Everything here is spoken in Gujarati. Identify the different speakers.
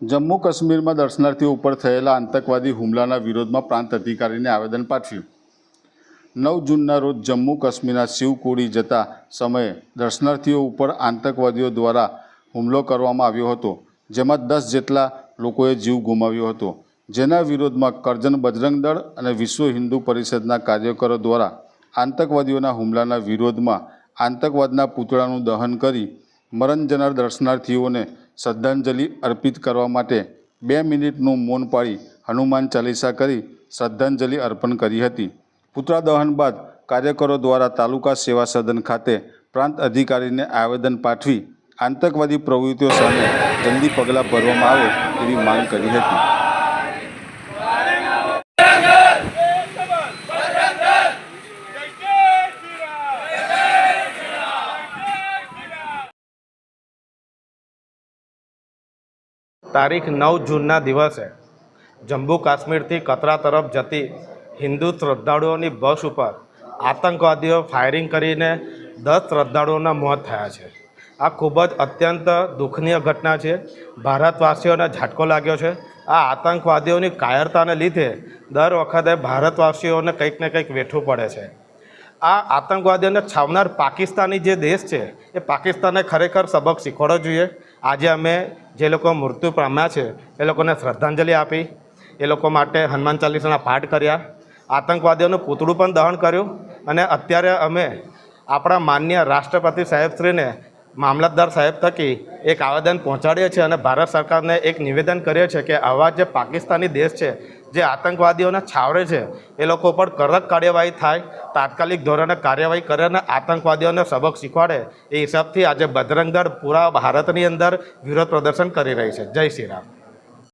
Speaker 1: જમ્મુ કાશ્મીરમાં દર્શનાર્થીઓ ઉપર થયેલા આતંકવાદી હુમલાના વિરોધમાં પ્રાંત અધિકારીને આવેદન પાઠવ્યું. નવ જૂનના રોજ જમ્મુ કાશ્મીરના શિવકોડી જતા સમયે દર્શનાર્થીઓ ઉપર આતંકવાદીઓ દ્વારા હુમલો કરવામાં આવ્યો હતો, જેમાં દસ જેટલા લોકોએ જીવ ગુમાવ્યો હતો. જેના વિરોધમાં કરજન બજરંગ દળ અને વિશ્વ હિન્દુ પરિષદના કાર્યકરો દ્વારા આતંકવાદીઓના હુમલાના વિરોધમાં આતંકવાદના પૂતળાનું દહન કરી મરણ જનાર દર્શનાર્થીઓને શ્રદ્ધાંજલિ અર્પિત કરવા માટે બે મિનિટનું મૌન પાળી હનુમાન ચાલીસા કરી શ્રદ્ધાંજલિ અર્પણ કરી હતી. પુતળા દહન બાદ કાર્યકરો દ્વારા તાલુકા સેવા સદન ખાતે પ્રાંત અધિકારીને આવેદન પાઠવી આતંકવાદી પ્રવૃત્તિઓ સામે જલ્દી પગલાં ભરવામાં આવે એવી માંગ કરી હતી.
Speaker 2: તારીખ નવ જૂનના દિવસે જમ્મુ કાશ્મીરથી કતરા તરફ જતી હિન્દુ શ્રદ્ધાળુઓની બસ ઉપર આતંકવાદીઓ ફાયરિંગ કરીને દસ શ્રદ્ધાળુઓના મોત થયા છે. આ ખૂબ જ અત્યંત દુઃખનીય ઘટના છે. ભારતવાસીઓને ઝાટકો લાગ્યો છે. આ આતંકવાદીઓની કાયરતાને લીધે દર વખતે ભારતવાસીઓને કંઈક ને કંઈક વેઠવું પડે છે. આ આતંકવાદીઓને છાવનાર પાકિસ્તાની જે દેશ છે, એ પાકિસ્તાને ખરેખર સબક શીખવાડવો જોઈએ. આજે અમે જે લોકો મૃત્યુ પામ્યા છે, એ લોકોને શ્રદ્ધાંજલિ આપી, એ લોકો માટે હનુમાન ચાલીસાના પાઠ કર્યા. આતંકવાદીઓનું પૂતળું પણ દહન કર્યું અને અત્યારે અમે આપણા માન્ય રાષ્ટ્રપતિ સાહેબશ્રીને મામલતદાર સાહેબ થકી એક આવેદન પહોંચાડીએ છીએ અને ભારત સરકારને એક નિવેદન કરીએ છીએ કે આવા જે પાકિસ્તાની દેશ છે જે આતંકવાદીઓને છાવરે છે, એ લોકો પર કડક કાર્યવાહી થાય, તાત્કાલિક ધોરણે કાર્યવાહી કરે અને આતંકવાદીઓને સબક શીખવાડે, એ હિસાબથી આજે બજરંગ પૂરા ભારતની અંદર વિરોધ પ્રદર્શન કરી રહી છે. જય શ્રી રામ.